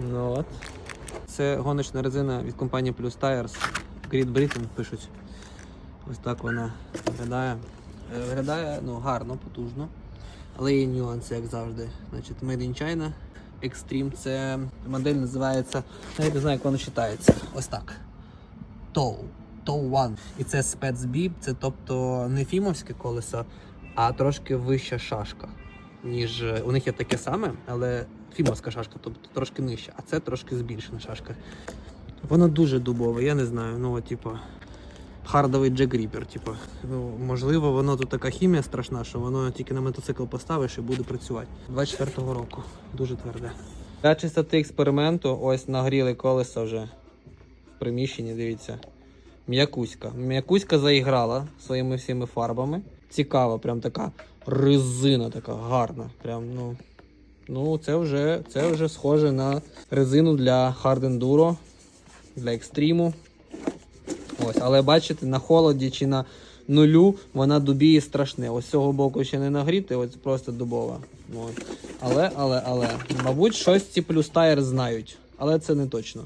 Ну от. Це гоночна резина від компанії Plus Tires. Great Britain пишуть. Ось так вона виглядає. Е, Виглядає ну, гарно, потужно. Але є нюанси, як завжди. Значить, Made in China Extreme. Це модель називається. Навіть не знаю, як воно читається. Ось так. TOW. TOW One. І це спецбіб, це тобто не фімовське колесо, а трошки вища шашка. Ніж е, у них є таке саме, але фімовська шашка, тобто трошки нижча, а це трошки збільшена шашка. Воно дуже дубове, я не знаю. Ну, типу, хардовий Reaper, типу. Ну, можливо, воно тут така хімія страшна, що воно тільки на мотоцикл поставиш і буде працювати. 24-го року. Дуже тверде. Для чистоти експерименту ось нагріли колеса вже в приміщенні, дивіться. М'якуська. М'якуська заіграла своїми всіми фарбами. Цікава, прям така резина така гарна. Прям, ну, ну це вже, це вже схоже на резину для Hard Enduro, для екстриму. Ось, але бачите, на холоді чи на нулю вона дубіє страшне. Ось з цього боку ще не нагріти, ось просто дубова. От. Але, але, але, мабуть, щось ці плюс тайр знають, але це не точно.